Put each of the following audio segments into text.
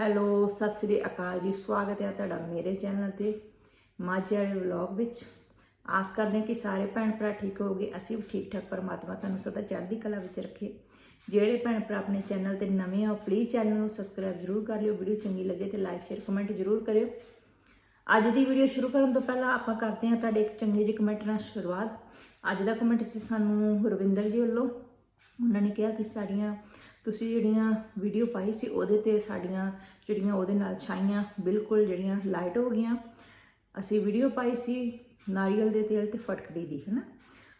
Hello, Sat Sri ਅਕਾਲ ਜੀ। ਸਵਾਗਤ ਹੈ ਤੁਹਾਡਾ ਮੇਰੇ ਚੈਨਲ ਤੇ ਮਾਝੇ ਵਾਲੇ ਵਲੌਗ ਵਿੱਚ। ਆਸ ਕਰਦੇ ਹਾਂ ਕਿ ਸਾਰੇ ਭੈਣ ਭਰਾ ਠੀਕ ਹੋਗੇ ਅਸੀਂ ਵੀ ਠੀਕ ਠਾਕ ਪਰਮਾਤਮਾ ਤੁਹਾਨੂੰ ਸਦਾ ਚੜ੍ਹਦੀ ਕਲਾ ਵਿੱਚ ਰੱਖੇ। ਜਿਹੜੇ ਭੈਣ ਭਰਾ ਆਪਣੇ ਚੈਨਲ ਤੇ ਨਵੇਂ ਹੋ ਪਲੀਜ਼ ਚੈਨਲ ਨੂੰ ਸਬਸਕ੍ਰਾਈਬ ਜ਼ਰੂਰ ਕਰ ਲਿਓ। ਵੀਡੀਓ ਚੰਗੀ ਲੱਗੇ ਤੇ ਲਾਈਕ ਸ਼ੇਅਰ ਕਮੈਂਟ ਜ਼ਰੂਰ ਕਰਿਓ। ਅੱਜ ਦੀ ਵੀਡੀਓ ਸ਼ੁਰੂ ਕਰਨ ਤੋਂ ਪਹਿਲਾਂ ਆਪਾਂ ਕਰਦੇ ਹਾਂ ਤੁਹਾਡੇ ਇੱਕ ਚੰਗੇ ਜਿਹੇ ਕਮੈਂਟ ਨਾਲ ਸ਼ੁਰੂਆਤ। ਅੱਜ ਦਾ ਕਮੈਂਟ ਸੀ ਸਾਨੂੰ ਰਵਿੰਦਰ ਜੀ ਵੱਲੋਂ। ਉਹਨਾਂ ਨੇ ਕਿਹਾ ਕਿ ਸਾਡੀਆਂ ਤੁਸੀਂ ਜਿਹੜੀਆਂ ਵੀਡੀਓ ਪਾਈ ਸੀ, ਉਹਦੇ ਤੇ ਸਾਡੀਆਂ ਜਿਹੜੀਆਂ ਉਹਦੇ ਨਾਲ ਛਾਈਆਂ, ਬਿਲਕੁਲ ਜਿਹੜੀਆਂ ਲਾਈਟ ਹੋ ਗਈਆਂ। ਅਸੀਂ ਵੀਡੀਓ ਪਾਈ ਸੀ ਨਾਰੀਅਲ ਦੇ ਤੇਲ ਤੇ ਫਟਕੜੀ ਦੀ ਹੈ ਨਾ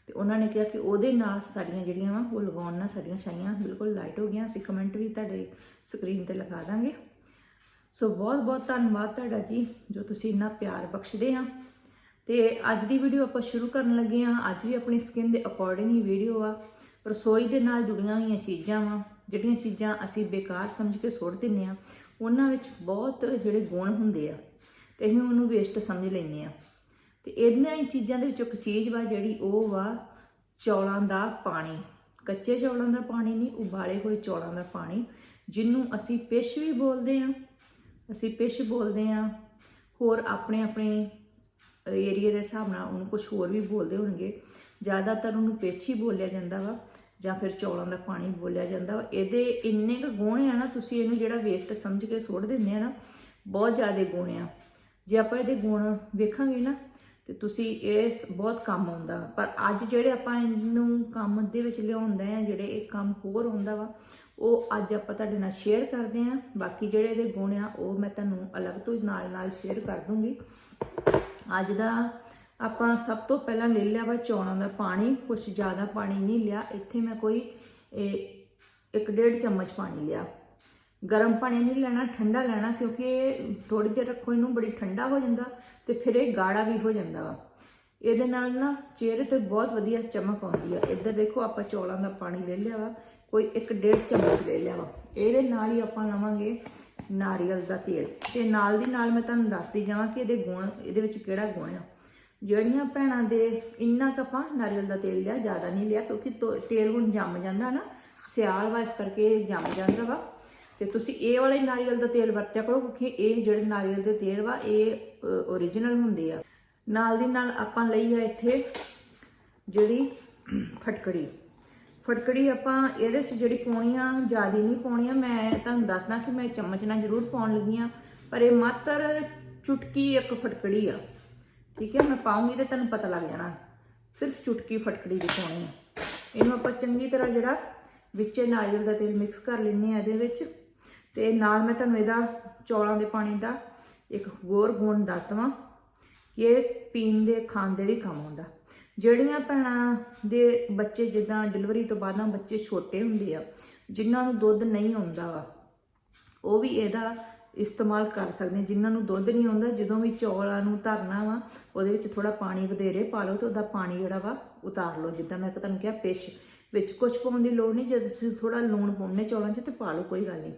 ਤੇ ਉਹਨਾਂ ਨੇ ਕਿਹਾ ਕਿ ਉਹਦੇ ਨਾਲ ਸਾਡੀਆਂ ਜਿਹੜੀਆਂ ਵਾ, ਉਹ ਲਗਾਉਣ ਨਾਲ ਸਾਡੀਆਂ ਛਾਈਆਂ ਬਿਲਕੁਲ ਲਾਈਟ ਹੋ ਗਈਆਂ। ਅਸੀਂ ਕਮੈਂਟ ਵੀ ਤੁਹਾਡੇ ਸਕਰੀਨ ਤੇ ਲਗਾ ਦਾਂਗੇ। ਸੋ ਬਹੁਤ ਬਹੁਤ ਧੰਨਵਾਦ ਤੁਹਾਡਾ ਜੀ, ਜੋ ਤੁਸੀਂ ਇੰਨਾ ਪਿਆਰ ਬਖਸ਼ਦੇ ਆ। ਤੇ ਅੱਜ ਦੀ ਵੀਡੀਓ ਆਪਾਂ ਸ਼ੁਰੂ ਕਰਨ ਲੱਗੇ ਆ। ਅੱਜ ਵੀ ਆਪਣੀ ਸਕਿਨ ਦੇ ਅਕੋਰਡਿੰਗ ਹੀ ਵੀਡੀਓ ਆ। ਰਸੋਈ ਦੇ ਨਾਲ ਜੁੜੀਆਂ ਹੋਈਆਂ ਚੀਜ਼ਾਂ ਵਾ। ਜਿਹੜੀਆਂ ਚੀਜ਼ਾਂ ਅਸੀਂ ਬੇਕਾਰ ਸਮਝ ਕੇ ਸੁੱਟ ਦਿੰਨੇ ਆ ਉਹਨਾਂ ਵਿੱਚ ਬਹੁਤ ਜਿਹੜੇ ਗੁਣ ਹੁੰਦੇ ਆ, ਤੇ ਅਸੀਂ ਉਹਨੂੰ ਵੇਸਟ ਸਮਝ ਲੈਂਦੇ ਆ ਤੇ ਇਹਨਾਂ ਹੀ ਚੀਜ਼ਾਂ ਦੇ ਵਿੱਚੋਂ ਇੱਕ ਚੀਜ਼ ਵਾ ਜਿਹੜੀ ਉਹ ਵਾ ਚੌਲਾਂ ਦਾ ਪਾਣੀ। ਕੱਚੇ ਚੌਲਾਂ ਦਾ ਪਾਣੀ ਨਹੀਂ, ਉਬਾਲੇ ਹੋਏ ਚੌਲਾਂ ਦਾ ਪਾਣੀ, ਜਿਹਨੂੰ ਅਸੀਂ ਪਿਸ਼ ਵੀ ਬੋਲਦੇ ਆ ਅਸੀਂ ਪਿਸ਼ ਬੋਲਦੇ ਆ ਹੋਰ ਆਪਣੇ ਆਪਣੇ ਏਰੀਆ ਦੇ ਹਿਸਾਬ ਨਾਲ ਉਹਨੂੰ ਕੁਝ ਹੋਰ ਵੀ ਬੋਲਦੇ ਹੋਣਗੇ। ਜ਼ਿਆਦਾਤਰ ਉਹਨੂੰ ਪਿਸ਼ ਹੀ ਬੋਲਿਆ ਜਾਂਦਾ ਵਾ। ਜਾਂ ਫਿਰ ਚੌਲਾਂ ਦਾ ਪਾਣੀ ਬੋਲਿਆ ਜਾਂਦਾ ਵਾ, ਇਹਦੇ ਇੰਨੇ ਕੁ ਗੁਣ ਆ ਨਾ, ਤੁਸੀਂ ਇਹਨੂੰ ਜਿਹੜਾ ਵੇਸਟ ਸਮਝ ਕੇ ਸੁੱਟ ਦਿੰਦੇ ਆ ਨਾ, ਬਹੁਤ ਜ਼ਿਆਦਾ ਗੁਣ ਆ। ਜੇ ਆਪਾਂ ਇਹਦੇ ਗੁਣ ਵੇਖਾਂਗੇ ਨਾ, ਤੇ ਤੁਸੀਂ ਇਹ ਬਹੁਤ ਕੰਮ ਆਉਂਦਾ ਪਰ ਅੱਜ ਜਿਹੜੇ ਆਪਾਂ ਇਹਨੂੰ ਕੰਮ ਦੇ ਵਿੱਚ ਲਿਆਉਂਦੇ ਆ, ਜਿਹੜੇ ਇਹ ਕੰਮ ਹੋਰ ਹੁੰਦਾ ਵਾ, ਉਹ ਅੱਜ ਆਪਾਂ ਤੁਹਾਡੇ ਨਾਲ ਸ਼ੇਅਰ ਕਰਦੇ ਆ। ਬਾਕੀ ਜਿਹੜੇ ਇਹਦੇ ਗੁਣ ਆ, ਉਹ ਮੈਂ ਤੁਹਾਨੂੰ ਅਲੱਗ ਤੋਂ ਨਾਲ ਨਾਲ ਸ਼ੇਅਰ ਕਰ ਦੂੰਗੀ। ਅੱਜ ਦਾ ਆਪਾਂ ਸਭ ਤੋਂ ਪਹਿਲਾਂ ਲੈ ਲਿਆ ਵਾ ਚੌਲਾਂ ਦਾ ਪਾਣੀ ਕੁਝ ਜ਼ਿਆਦਾ ਪਾਣੀ ਨਹੀਂ ਲਿਆ। ਇੱਥੇ ਮੈਂ ਕੋਈ, ਇਹ, ਇੱਕ ਡੇਢ ਚਮਚ ਪਾਣੀ ਲਿਆ। ਗਰਮ ਪਾਣੀ ਨਹੀਂ ਲੈਣਾ, ਠੰਡਾ ਲੈਣਾ, ਕਿਉਂਕਿ ਥੋੜੀ ਦੇਰ ਰੱਖੋ, ਇਹਨੂੰ ਬੜੀ ਠੰਡਾ ਹੋ ਜਾਂਦਾ ਤੇ ਫਿਰ ਇਹ ਗਾੜਾ ਵੀ ਹੋ ਜਾਂਦਾ ਵਾ। ਇਹਦੇ ਨਾਲ ਨਾ ਚਿਹਰੇ ਤੇ ਬਹੁਤ ਵਧੀਆ ਚਮਕ ਆਉਂਦੀ ਆ। ਇੱਧਰ ਦੇਖੋ, ਆਪਾਂ ਚੌਲਾਂ ਦਾ ਪਾਣੀ ਲੈ ਲਿਆ ਵਾ, ਕੋਈ ਇੱਕ ਡੇਢ ਚਮਚ ਲੈ ਲਿਆ ਵਾ। ਇਹਦੇ ਨਾਲ ਹੀ ਆਪਾਂ ਲਵਾਂਗੇ ਨਾਰੀਅਲ ਦਾ ਤੇਲ। ਤੇ ਨਾਲ ਦੀ ਨਾਲ ਮੈਂ ਤੁਹਾਨੂੰ ਦੱਸਦੀ ਜਾਵਾਂ ਕਿ ਇਹਦੇ ਗੁਣ, ਇਹਦੇ ਵਿੱਚ ਕਿਹੜਾ ਗੁਣ ਆ। ਜਿਹੜੀਆਂ ਭੈਣਾਂ ਦੇ ਇੰਨਾ ਕੁ ਆਪਾਂ ਨਾਰੀਅਲ ਦਾ ਤੇਲ ਲਿਆ, ਜ਼ਿਆਦਾ ਨਹੀਂ ਲਿਆ, ਕਿਉਂਕਿ ਤੋ- ਤੇਲ ਹੁਣ ਜੰਮ ਜਾਂਦਾ ਨਾ, ਸਿਆਲ ਵਾ, ਇਸ ਕਰਕੇ ਜੰਮ ਜਾਂਦਾ ਵਾ। ਤੇ ਤੁਸੀਂ ਇਹ ਵਾਲੇ ਨਾਰੀਅਲ ਦਾ ਤੇਲ ਵਰਤਿਆ ਕਰੋ, ਕਿਉਂਕਿ ਇਹ ਜਿਹੜੇ ਨਾਰੀਅਲ ਦੇ ਤੇਲ ਵਾ, ਇਹ ਓਰੀਜਨਲ ਹੁੰਦੇ ਆ। ਨਾਲ ਦੀ ਨਾਲ ਆਪਾਂ ਲਈ ਆ ਇੱਥੇ ਜਿਹੜੀ ਫਟਕੜੀ। ਫਟਕੜੀ ਆਪਾਂ ਇਹਦੇ ਵਿੱਚ ਜਿਹੜੀ ਪਾਉਣੀ ਆ ਜ਼ਿਆਦਾ ਨਹੀਂ ਪਾਉਣੀ ਆ ਮੈਂ ਤੁਹਾਨੂੰ ਦੱਸਦਾ ਕਿ ਮੈਂ ਚਮਚ ਨਾਲ ਜ਼ਰੂਰ ਪਾਉਣ ਲੱਗੀ ਆ, ਪਰ ਇਹ ਮਾਤਰ ਚੁਟਕੀ ਇੱਕ ਫਟਕੜੀ ਆ। ਠੀਕ ਹੈ, ਮੈਂ ਪਾਉਂਗੀ ਤੇ ਤੁਹਾਨੂੰ ਪਤਾ ਲੱਗ ਜਾਣਾ। ਸਿਰਫ ਚੁਟਕੀ ਫਟਕੜੀ ਦੀ ਪਾਉਣੀ ਆ। ਇਹਨੂੰ ਆਪਾਂ ਚੰਗੀ ਤਰ੍ਹਾਂ ਜਿਹੜਾ ਵਿੱਚ ਨਾਰੀਅਲ ਦਾ ਤੇਲ ਮਿਕਸ ਕਰ ਲੈਣੇ ਆ ਇਹਦੇ ਵਿੱਚ। ਤੇ ਨਾਲ ਮੈਂ ਤੁਹਾਨੂੰ ਇਹਦਾ ਚੌਲਾਂ ਦੇ ਪਾਣੀ ਦਾ ਇੱਕ ਹੋਰ ਗੁਣ ਦੱਸ ਦਵਾਂ ਕਿ ਇਹ ਪੀਣ ਦੇ ਖਾਣ ਦੇ ਵੀ ਕੰਮ ਆਉਂਦਾ। ਜਿਹੜੀਆਂ ਭੈਣਾਂ ਦੇ ਬੱਚੇ ਜਿੱਦਾਂ ਡਿਲੀਵਰੀ ਤੋਂ ਬਾਅਦ ਬੱਚੇ ਛੋਟੇ ਹੁੰਦੇ ਆ, ਜਿਨ੍ਹਾਂ ਨੂੰ ਦੁੱਧ ਨਹੀਂ ਆਉਂਦਾ ਵਾ, ਉਹ ਵੀ ਇਹਦਾ ਇਸਤੇਮਾਲ ਕਰ ਸਕਦੇ ਆ। ਜਿਨ੍ਹਾਂ ਨੂੰ ਦੁੱਧ ਨਹੀਂ ਆਉਂਦਾ, ਜਦੋਂ ਵੀ ਚੌਲਾਂ ਨੂੰ ਧਰਨਾ ਵਾ, ਉਹਦੇ ਵਿੱਚ ਥੋੜਾ ਪਾਣੀ ਵਧੇਰੇ ਪਾ ਲਓ ਤੇ ਉਹਦਾ ਪਾਣੀ ਜਿਹੜਾ ਵਾ, ਉਤਾਰ ਲਓ। ਜਿੱਦਾਂ ਮੈਂ ਤੁਹਾਨੂੰ ਕਿਹਾ, ਪਿਸ਼ ਵਿੱਚ ਕੁਝ ਪਾਉਣ ਦੀ ਲੋੜ ਨਹੀਂ। ਜੇ ਤੁਸੀਂ ਥੋੜਾ ਲੂਣ ਪਾਉਣੇ ਚੌਲਾਂ 'ਚ ਤੇ ਪਾ ਲਓ, ਕੋਈ ਗੱਲ ਨਹੀਂ।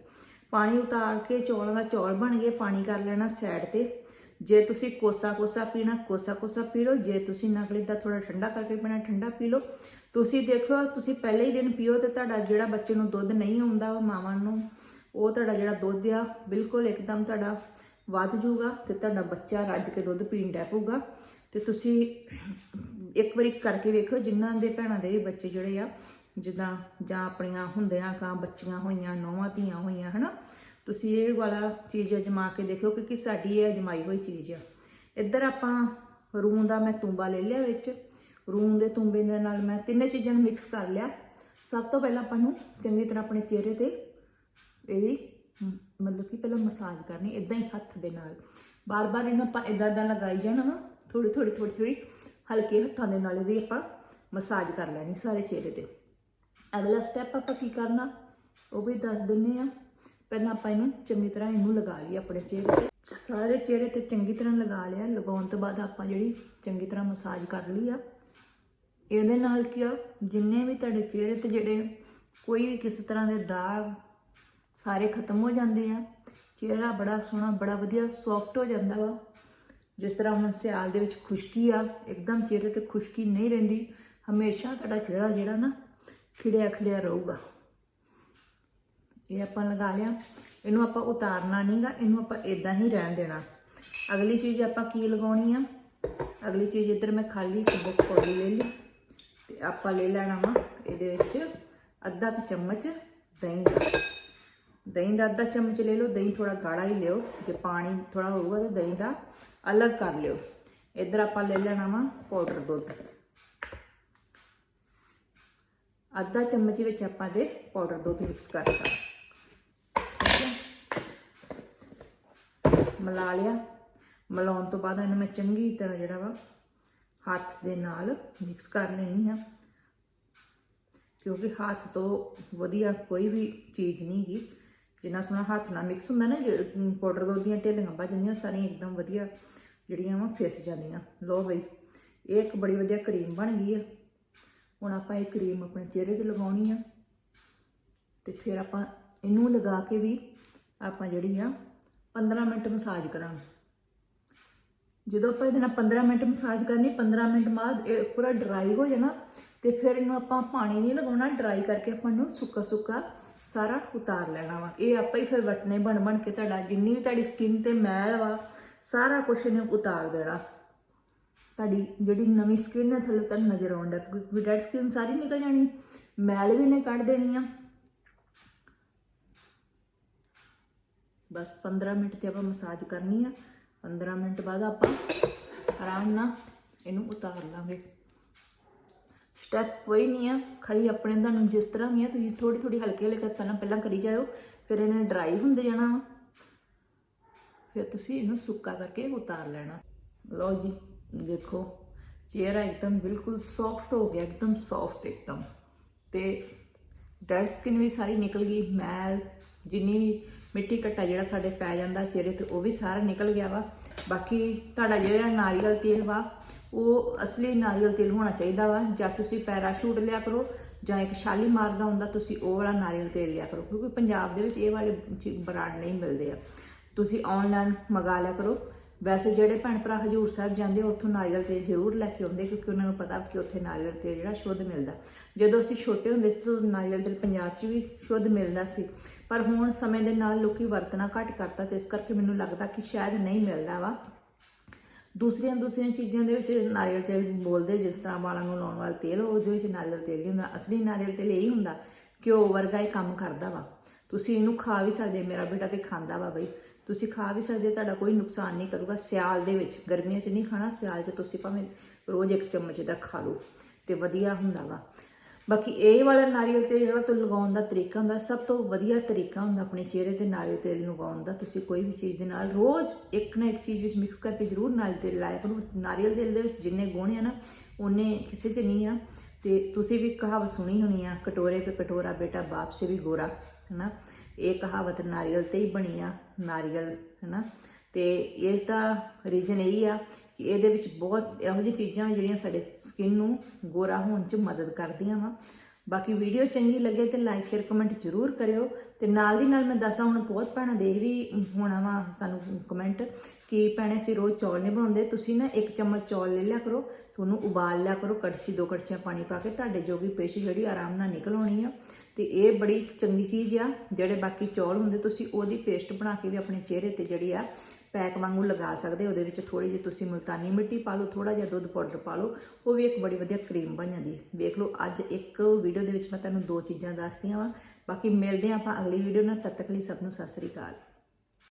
ਪਾਣੀ ਉਤਾਰ ਕੇ ਚੌਲਾਂ ਦਾ ਚੌਲ ਬਣ ਗਏ, ਪਾਣੀ ਕਰ ਲੈਣਾ ਸਾਈਡ ਤੇ। ਜੇ ਤੁਸੀਂ ਕੋਸਾ ਕੋਸਾ ਪੀਣਾ, ਕੋਸਾ ਕੋਸਾ ਪੀ ਲਓ। ਜੇ ਤੁਸੀਂ ਨਕਲੀ ਦਾ ਥੋੜਾ ਠੰਡਾ ਕਰਕੇ ਪੀਣਾ, ਠੰਡਾ ਪੀ ਲਓ। ਤੁਸੀਂ ਦੇਖੋ ਤੁਸੀਂ ਪਹਿਲੇ ਹੀ ਦਿਨ ਪੀਓ ਤੇ ਤੁਹਾਡਾ ਜਿਹੜਾ ਬੱਚੇ ਨੂੰ ਦੁੱਧ ਨਹੀਂ ਆਉਂਦਾ ਵਾ ਮਾਵਾਂ ਨੂੰ ਉਹ ਤੁਹਾਡਾ ਜਿਹੜਾ ਦੁੱਧ ਆ, ਬਿਲਕੁਲ ਇੱਕਦਮ ਤੁਹਾਡਾ ਵੱਧ ਜਾਊਗਾ ਤੇ ਤੁਹਾਡਾ ਬੱਚਾ ਰੱਜ ਕੇ ਦੁੱਧ ਪੀਣ ਡੈ ਪਊਗਾ। ਤੇ ਤੁਸੀਂ ਇੱਕ ਵਾਰੀ ਕਰਕੇ ਵੇਖੋ ਜਿਨ੍ਹਾਂ ਦੇ ਭੈਣਾਂ ਦੇ ਬੱਚੇ ਜਿਹੜੇ ਆ, ਜਿੱਦਾਂ ਜਾਂ ਆਪਣੀਆਂ ਹੁੰਦਿਆਂ ਕਾਂ ਬੱਚੀਆਂ ਹੋਈਆਂ, ਨੌਵਾਂ ਧੀਆਂ ਹੋਈਆਂ, ਹਨਾ? ਤੁਸੀਂ ਇਹ ਵਾਲਾ ਚੀਜ਼ ਅਜਮਾ ਕੇ ਦੇਖਿਓ, ਕਿਉਂਕਿ ਸਾਡੀ ਇਹ ਅਜਮਾਈ ਹੋਈ ਚੀਜ਼ ਆ। ਇੱਧਰ ਆਪਾਂ ਰੂੰ ਦਾ ਮੈਂ ਤੂੰਬਾ ਲੈ ਲਿਆ ਵਿੱਚ। ਰੂੰ ਦੇ ਤੂੰਬੇ ਦੇ ਨਾਲ ਮੈਂ ਤਿੰਨੇ ਚੀਜ਼ਾਂ ਨੂੰ ਮਿਕਸ ਕਰ ਲਿਆ। ਸਭ ਤੋਂ ਪਹਿਲਾਂ ਆਪਾਂ ਨੂੰ ਚੰਗੀ ਤਰ੍ਹਾਂ ਆਪਣੇ ਚਿਹਰੇ ਤੇ ਇਹਦੀ ਮਤਲਬ ਕਿ ਪਹਿਲਾਂ ਮਸਾਜ ਕਰਨੀ ਇਦਾਂ ਹੀ ਹੱਥ ਦੇ ਨਾਲ। ਬਾਰ-ਬਾਰ ਇਹਨੂੰ ਆਪਾਂ ਇਦਾਂ ਇਦਾਂ ਲਗਾਈ ਜਾਣਾ ਵਾ ਥੋੜੀ ਥੋੜੀ ਥੋੜੀ ਥੋੜੀ ਹਲਕੇ ਹੱਥਾਂ ਦੇ ਨਾਲ ਇਹਦੀ ਆਪਾਂ ਮਸਾਜ ਕਰ ਲੈਣੀ ਸਾਰੇ ਚਿਹਰੇ ਤੇ। ਅਗਲਾ ਸਟੈਪ ਆਪਾਂ ਕੀ ਕਰਨਾ, ਉਹ ਵੀ ਦੱਸ ਦਿੰਨੇ ਆ। ਪਹਿਲਾਂ ਆਪਾਂ ਇਹਨੂੰ ਚੰਗੀ ਤਰ੍ਹਾਂ ਇਹਨੂੰ ਲਗਾ ਲਈ ਆਪਣੇ ਚਿਹਰੇ ਤੇ। ਸਾਰੇ ਚਿਹਰੇ ਤੇ ਚੰਗੀ ਤਰ੍ਹਾਂ ਲਗਾ ਲਿਆ, ਲਗਾਉਣ ਤੋਂ ਬਾਅਦ ਆਪਾਂ ਜਿਹੜੀ ਚੰਗੀ ਤਰ੍ਹਾਂ ਮਸਾਜ ਕਰ ਲਈ ਆ। ਇਹਦੇ ਨਾਲ ਕੀ ਆ, ਜਿੰਨੇ ਵੀ ਤੁਹਾਡੇ ਚਿਹਰੇ ਤੇ ਜਿਹੜੇ ਕੋਈ ਵੀ ਕਿਸੇ ਤਰ੍ਹਾਂ ਦੇ ਦਾਗ ਸਾਰੇ ਖਤਮ ਹੋ ਜਾਂਦੇ ਆ। ਚਿਹਰਾ ਬੜਾ ਸੋਹਣਾ, ਬੜਾ ਵਧੀਆ ਸੌਫਟ ਹੋ ਜਾਂਦਾ ਵਾ। ਜਿਸ ਤਰ੍ਹਾਂ ਹੁਣ ਸਿਆਲ ਦੇ ਵਿੱਚ ਖੁਸ਼ਕੀ ਆ, ਇੱਕਦਮ ਚਿਹਰੇ ਤੇ ਖੁਸ਼ਕੀ ਨਹੀਂ ਰਹਿੰਦੀ। ਹਮੇਸ਼ਾ ਤੁਹਾਡਾ ਚਿਹਰਾ ਜਿਹੜਾ ਨਾ ਖਿੜਿਆ ਖਿੜਿਆ ਰਹੂਗਾ। ਇਹ ਆਪਾਂ ਲਗਾ ਲਿਆ। ਇਹਨੂੰ ਆਪਾਂ ਉਤਾਰਨਾ ਨਹੀਂਗਾ, ਇਹਨੂੰ ਆਪਾਂ ਇਦਾਂ ਹੀ ਰਹਿਣ ਦੇਣਾ। ਅਗਲੀ ਚੀਜ਼ ਆਪਾਂ ਕੀ ਲਗਾਉਣੀ ਆ? ਅਗਲੀ ਚੀਜ਼ ਇੱਧਰ ਮੈਂ ਖਾਲੀ ਇੱਕ ਬੁੱਕ ਪੌੜੀ ਲੈ ਲਈ ਤੇ ਆਪਾਂ ਲੈ ਲੈਣਾ ਵਾ ਇਹਦੇ ਵਿੱਚ ਅੱਧਾ ਕੁ ਚਮਚ ਦਹੀਂ ਦਾ। ਦਹੀਂ ਦਾ ਅੱਧਾ ਚਮਚ ਲੈ ਲਓ, ਦਹੀਂ ਥੋੜਾ ਗਾੜਾ ਹੀ ਲਿਓ, ਜੇ ਪਾਣੀ ਥੋੜਾ ਹੋਊਗਾ ਤਾਂ ਦਹੀਂ ਦਾ ਅਲੱਗ ਕਰ ਲਿਓ। ਇੱਧਰ ਆਪਾਂ ਲੈ ਲੈਣਾ ਵਾ ਪਾਊਡਰ ਦੁੱਧ। ਅੱਧਾ ਚਮਚ ਵਿੱਚ ਆਪਾਂ ਦੇ ਪਾਊਡਰ ਦੁੱਧ ਮਿਕਸ ਕਰਤਾ ਠੀਕ ਮਿਲਾ ਲਿਆ। ਮਿਲਾਉਣ ਤੋਂ ਬਾਅਦ ਇਹਨੂੰ ਮੈਂ ਚੰਗੀ ਤਰ੍ਹਾਂ ਜਿਹੜਾ ਵਾ ਹੱਥ ਦੇ ਨਾਲ ਮਿਕਸ ਕਰ ਲੈਣੀ ਆ ਕਿਉਂਕਿ ਹੱਥ ਤੋਂ ਵਧੀਆ ਕੋਈ ਵੀ ਚੀਜ਼ ਨਹੀਂ ਗੀ। ਜਿੰਨਾ ਸੋਹਣਾ ਹੱਥ ਨਾਲ ਮਿਕਸ ਹੁੰਦਾ ਨਾ ਪਾਊਡਰ ਦੁੱਧ ਦੀਆਂ ਢੇਲੀਆਂ ਬਾ ਜਾਂਦੀਆਂ, ਸਾਰੀਆਂ ਇੱਕਦਮ ਵਧੀਆ ਜਿਹੜੀਆਂ ਵਾ ਫਿਸ ਜਾਂਦੀਆਂ। ਲੋ ਬਈ, ਇਹ ਇੱਕ ਬੜੀ ਵਧੀਆ ਕਰੀਮ ਬਣ ਗਈ ਆ। ਹੁਣ ਆਪਾਂ ਇਹ ਕਰੀਮ ਆਪਣੇ ਚਿਹਰੇ ਤੇ ਲਗਾਉਣੀ ਆ। ਤੇ ਫਿਰ ਆਪਾਂ ਇਹਨੂੰ ਲਗਾ ਕੇ ਵੀ ਆਪਾਂ ਜਿਹੜੀ ਆ 15 ਮਿੰਟ ਮਸਾਜ ਕਰਾਂਗੇ। ਜਦੋਂ ਆਪਾਂ ਇਹਦੇ ਨਾਲ 15 ਮਿੰਟ ਮਸਾਜ ਕਰਨੀ 15 ਮਿੰਟ ਬਾਅਦ ਇਹ ਪੂਰਾ ਡਰਾਈ ਹੋ ਜਾਣਾ, ਤੇ ਫਿਰ ਇਹਨੂੰ ਆਪਾਂ ਪਾਣੀ ਨਹੀਂ ਲਗਾਉਣਾ ਡਰਾਈ ਕਰਕੇ ਆਪਾਂ ਨੂੰ ਸੁੱਕਾ ਸੁੱਕਾ ਸਾਰਾ ਉਤਾਰ ਲੈਣਾ ਵਾ। ਇਹ ਆਪਾਂ ਹੀ ਫਿਰ ਵਟਨੇ ਬਣ ਬਣ ਕੇ ਤੁਹਾਡਾ, ਜਿੰਨੀ ਵੀ ਤੁਹਾਡੀ ਸਕਿਨ ਤੇ ਮੈਲ ਵਾ, ਸਾਰਾ ਕੁਝ ਇਹਨੇ ਉਤਾਰ ਦੇਣਾ। ਤੁਹਾਡੀ ਜਿਹੜੀ ਨਵੀਂ ਸਕਿਨ ਹੈ, ਥੱਲੇ ਤੁਹਾਨੂੰ ਨਜ਼ਰ ਆਉਂਦਾ ਕਿਉਂਕਿ ਡੈਡ ਸਕਿਨ ਸਾਰੀ ਨਿਕਲ ਜਾਣੀ। ਮੈਲ ਵੀ ਨੇ ਕੱਢ ਦੇਣੀ ਆ। ਬਸ 15 ਮਿੰਟ ਤੇ ਆਪਾਂ ਮਸਾਜ ਕਰਨੀ ਆ। 15 ਮਿੰਟ ਬਾਅਦ ਆਪਾਂ ਆਰਾਮ ਨਾਲ ਇਹਨੂੰ ਉਤਾਰ ਲਾਂਗੇ। ਸਟੈਪ ਕੋਈ ਨਹੀਂ ਆ। ਖਾਲੀ ਆਪਣੇ ਤੁਹਾਨੂੰ ਜਿਸ ਤਰ੍ਹਾਂ ਵੀ ਆ, ਤੁਸੀਂ ਥੋੜੀ ਥੋੜੀ ਹਲਕੇ ਹਲਕੇ ਹੱਥਾਂ ਪਹਿਲਾਂ ਕਰੀ ਜਾਓ ਫਿਰ ਇਹਨੇ ਡਰਾਈ ਹੁੰਦੇ ਜਾਣਾ ਵਾ। ਫਿਰ ਤੁਸੀਂ ਇਹਨੂੰ ਸੁੱਕਾ ਕਰਕੇ ਉਤਾਰ ਲੈਣਾ। ਲਓ ਜੀ, ਦੇਖੋ, ਚਿਹਰਾ ਇੱਕਦਮ ਬਿਲਕੁਲ ਸੌਫਟ ਹੋ ਗਿਆ, ਇੱਕਦਮ ਸੌਫਟ ਇੱਕਦਮ। ਤੇ ਡੈਡ ਸਕਿਨ ਵੀ ਸਾਰੀ ਨਿਕਲ ਗਈ, ਮੈਲ, ਜਿੰਨੀ ਵੀ ਮਿੱਟੀ ਘੱਟਾ ਜਿਹੜਾ ਸਾਡੇ ਪੈ ਜਾਂਦਾ ਚਿਹਰੇ ਤੇ, ਉਹ ਵੀ ਸਾਰਾ ਨਿਕਲ ਗਿਆ ਵਾ। ਬਾਕੀ ਤੁਹਾਡਾ ਜਿਹੜਾ ਨਾਰੀਅਲ ਤੇਲ ਵਾ ਉਹ ਅਸਲੀ ਨਾਰੀਅਲ ਤੇਲ ਹੋਣਾ ਚਾਹੀਦਾ ਵਾ। ਜਾਂ ਤੁਸੀਂ ਪੈਰਾਸ਼ੂਟ ਲਿਆ ਕਰੋ ਜਾਂ ਇੱਕ ਸ਼ਾਲੀਮਾਰ ਦਾ ਹੁੰਦਾ ਤੁਸੀਂ ਉਹ ਵਾਲਾ ਨਾਰੀਅਲ ਤੇਲ ਲਿਆ ਕਰੋ। ਕਿਉਂਕਿ ਪੰਜਾਬ ਦੇ ਵਿੱਚ ਇਹ ਵਾਲੇ ਬ੍ਰਾਂਡ ਨਹੀਂ ਮਿਲਦੇ ਆ। ਤੁਸੀਂ ਆਨਲਾਈਨ ਮੰਗਾ ਲਿਆ ਕਰੋ। ਵੈਸੇ ਜਿਹੜੇ ਭੈਣ ਭਰਾ ਹਜੂਰ ਸਾਹਿਬ ਜਾਂਦੇ ਆ, ਉੱਥੋਂ ਨਾਰੀਅਲ ਤੇਲ ਜ਼ਰੂਰ ਲੈ ਕੇ ਆਉਂਦੇ ਕਿਉਂਕਿ ਉਹਨਾਂ ਨੂੰ ਪਤਾ ਕਿ ਉੱਥੇ ਨਾਰੀਅਲ ਤੇਲ ਜਿਹੜਾ ਸ਼ੁੱਧ ਮਿਲਦਾ। ਜਦੋਂ ਅਸੀਂ ਛੋਟੇ ਹੁੰਦੇ ਸੀ ਤਾਂ ਨਾਰੀਅਲ ਤੇਲ ਪੰਜਾਬ 'ਚ ਵੀ ਸ਼ੁੱਧ ਮਿਲਦਾ ਸੀ। ਪਰ ਹੁਣ ਸਮੇਂ ਦੇ ਨਾਲ ਲੋਕੀ ਵਰਤਣਾ ਘੱਟ ਕਰਤਾ ਤੇ ਇਸ ਕਰਕੇ ਮੈਨੂੰ ਲੱਗਦਾ ਕਿ ਸ਼ਾਇਦ ਨਹੀਂ ਮਿਲਦਾ ਵਾ। ਦੂਸਰੀਆਂ ਦੂਸਰੀਆਂ ਚੀਜ਼ਾਂ ਦੇ ਵਿੱਚ ਨਾਰੀਅਲ ਤੇਲ ਬੋਲਦੇ, ਜਿਸ ਤਰ੍ਹਾਂ ਵਾਲਾਂ ਨੂੰ ਲਾਉਣ ਵਾਲਾ ਤੇਲ, ਉਹਦੇ ਵਿੱਚ ਨਾਰੀਅਲ ਤੇਲ ਨਹੀਂ ਹੁੰਦਾ। ਅਸਲੀ ਨਾਰੀਅਲ ਤੇਲ ਇਹ ਹੁੰਦਾ ਘਿਓ ਵਰਗਾ ਇਹ ਕੰਮ ਕਰਦਾ ਵਾ। ਤੁਸੀਂ ਇਹਨੂੰ ਖਾ ਵੀ ਸਕਦੇ ਮੇਰਾ ਬੇਟਾ ਤੇ ਖਾਂਦਾ ਵਾ ਬਈ। ਤੁਸੀਂ ਖਾ ਵੀ ਸਕਦੇ ਤੁਹਾਡਾ ਕੋਈ ਨੁਕਸਾਨ ਨਹੀਂ ਕਰੂਗਾ ਸਿਆਲ ਦੇ ਵਿੱਚ। ਗਰਮੀਆਂ 'ਚ ਨਹੀਂ ਖਾਣਾ, ਸਿਆਲ 'ਚ ਤੁਸੀਂ ਭਾਵੇਂ ਰੋਜ਼ ਇੱਕ ਚਮਚ ਦਾ ਖਾ ਲਓ ਤੇ ਵਧੀਆ ਹੁੰਦਾ ਵਾ। ਬਾਕੀ ਇਹ ਵਾਲਾ ਨਾਰੀਅਲ ਤੇਲ ਜਿਹੜਾ ਤੋਂ ਲਗਾਉਣ ਦਾ ਤਰੀਕਾ ਹੁੰਦਾ, ਸਭ ਤੋਂ ਵਧੀਆ ਤਰੀਕਾ ਹੁੰਦਾ ਆਪਣੇ ਚਿਹਰੇ ਤੇ ਨਾਰੀਅਲ ਤੇਲ ਲਗਾਉਣ ਦਾ। ਤੁਸੀਂ ਕੋਈ ਵੀ ਚੀਜ਼ ਦੇ ਨਾਲ ਰੋਜ਼ ਇੱਕ ਨਾ ਇੱਕ ਚੀਜ਼ ਵਿੱਚ ਮਿਕਸ ਕਰਕੇ ਜ਼ਰੂਰ ਨਾਰੀਅਲ ਤੇਲ ਲਾਇਆ ਕਰੋ। ਨਾਰੀਅਲ ਤੇਲ ਦੇ ਵਿੱਚ ਜਿੰਨੇ ਗੁਣ ਆ ਨਾ ਉਹਨੇ ਕਿਸੇ 'ਚ ਨਹੀਂ ਆ। ਤੇ ਤੁਸੀਂ ਵੀ ਕਹਾਵਤ ਸੁਣੀ ਹੋਣੀ ਆ, ਕਟੋਰੇ पे ਕਟੋਰਾ ਬੇਟਾ, ਬਾਪ ਸੇ ਵੀ ਗੋਰਾ, ਹੈਨਾ? ਇਹ ਕਹਾਵਤ ਨਾਰੀਅਲ ਤੇ ਹੀ ਬਣੀ ਆ, ਨਾਰੀਅਲ, ਹੈਨਾ? ਤੇ ਇਸ ਦਾ ਰੀਜਨ ਇਹੀ ਆ ਕਿ ਇਹਦੇ ਵਿੱਚ ਬਹੁਤ ਇਹੋ ਜਿਹੀ ਚੀਜ਼ਾਂ ਜਿਹੜੀਆਂ ਸਾਡੇ ਸਕਿਨ ਨੂੰ ਗੋਰਾ ਹੋਣ 'ਚ ਮਦਦ ਕਰਦੀਆਂ ਵਾ। ਬਾਕੀ ਵੀਡੀਓ ਚੰਗੀ ਲੱਗੇ ਤੇ ਲਾਈਕ ਸ਼ੇਅਰ ਕਮੈਂਟ ਜ਼ਰੂਰ ਕਰਿਓ। ਤੇ ਨਾਲ ਦੀ ਨਾਲ ਮੈਂ ਦੱਸਾਂ, ਹੁਣ ਬਹੁਤ ਭੈਣਾਂ ਦੇਖ ਵੀ ਹੋਣਾ ਵਾ ਸਾਨੂੰ ਕਮੈਂਟ ਕਿ ਭੈਣੇ ਅਸੀਂ ਰੋਜ਼ ਚੌਲ ਨਹੀਂ ਬਣਾਉਂਦੇ। ਤੁਸੀਂ ਨਾ ਇੱਕ ਚਮਚ ਚੌਲ ਲੈ ਲਿਆ ਕਰੋ, ਤੁਹਾਨੂੰ ਉਬਾਲ ਲਿਆ ਕਰੋ, ਕੜਛੀ, ਦੋ ਕੜਛੀਆਂ ਪਾਣੀ ਪਾ ਕੇ ਤੁਹਾਡੇ ਜੋਗੀ ਪੇਸ਼ੀ ਜਿਹੜੀ ਆਰਾਮ ਨਾਲ ਨਿਕਲ ਆਉਣੀ ਆ। ਤੇ ਇਹ ਬੜੀ ਚੰਗੀ ਚੀਜ਼ ਆ, ਜਿਹੜੇ ਬਾਕੀ ਚੌਲ ਹੁੰਦੇ, ਤੁਸੀਂ ਉਹਦੀ ਪੇਸਟ ਬਣਾ ਕੇ ਵੀ ਆਪਣੇ ਚਿਹਰੇ ਤੇ ਜਿਹੜੀ ਆ ਪੈਕ ਵਾਂਗੂ ਲਗਾ ਸਕਦੇ ਉਹਦੇ ਵਿੱਚ ਥੋੜੀ ਜਿਹੀ ਤੁਸੀਂ ਮੁਲਤਾਨੀ ਮਿੱਟੀ ਪਾ ਲਓ ਥੋੜਾ ਜਿਹਾ ਦੁੱਧ ਪਾਊਡਰ ਪਾ ਲਓ, ਉਹ ਵੀ ਇੱਕ ਬੜੀ ਵਧੀਆ ਕਰੀਮ ਬਣ ਜਾਂਦੀ ਹੈ। ਵੇਖ ਲਓ, ਅੱਜ ਇੱਕ ਵੀਡੀਓ ਦੇ ਵਿੱਚ ਮੈਂ ਤੁਹਾਨੂੰ ਦੋ ਚੀਜ਼ਾਂ ਦੱਸਦੀਆਂ ਵਾ। ਬਾਕੀ ਮਿਲਦੇ ਹਾਂ ਆਪਾਂ ਅਗਲੀ ਵੀਡੀਓ ਨਾਲ, ਤਦ ਤੱਕ ਲਈ ਸਭ ਨੂੰ ਸਤਿ ਸ੍ਰੀ ਅਕਾਲ।